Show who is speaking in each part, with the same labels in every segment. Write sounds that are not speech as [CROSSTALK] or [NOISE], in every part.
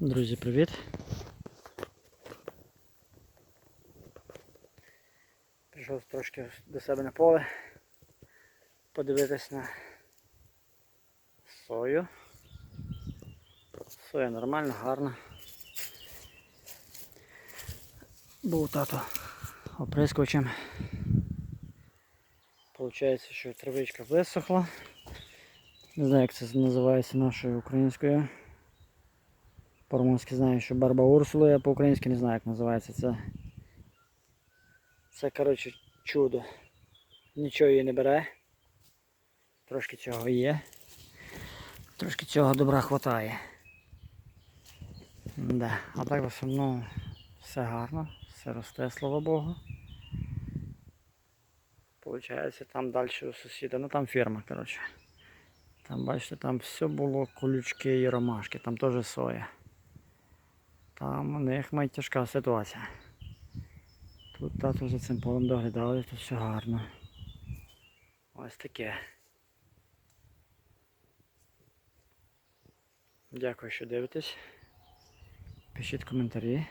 Speaker 1: Друзі, привіт! Прийшов трошки до себе на поле подивитись на сою. Соя нормальна, гарна. Був тато оприскувачем. Получається, що травичка висохла. Не знаю, як це називається нашою українською. По-румунськи знаю, що барба Урсули, а по-українськи не знаю, як називається це. Це, коротше, чудо. Нічого її не бере. Трошки цього є. Трошки цього добра хватає. Да. А так в основному все гарно, все росте, слава Богу. Получається там далі у сусіда, ну там ферма, коротше. Там бачите, там все було колючки і ромашки, там теж соя. Там у них має тяжка ситуація. Тут тато за цим полем доглядали, тут все гарно. Ось таке. Дякую, що дивитесь. Пишіть коментарі.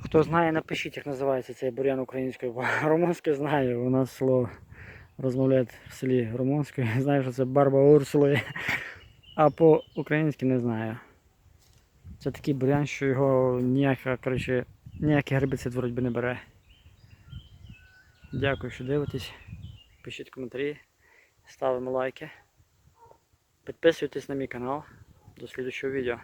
Speaker 1: Хто знає, напишіть, як називається цей бур'ян українською, бо [LAUGHS] румунською знаю, у нас село розмовляють в селі румунською. [LAUGHS] Знаю, що це барба Урсули, а по-українськи не знаю. Це такий бур'ян, що його ніяка, коротше, ніякий гербіцид вроді не бере. Дякую, що дивитесь. Пишіть коментарі, ставимо лайки. Підписуйтесь на мій канал. До слідчого відео.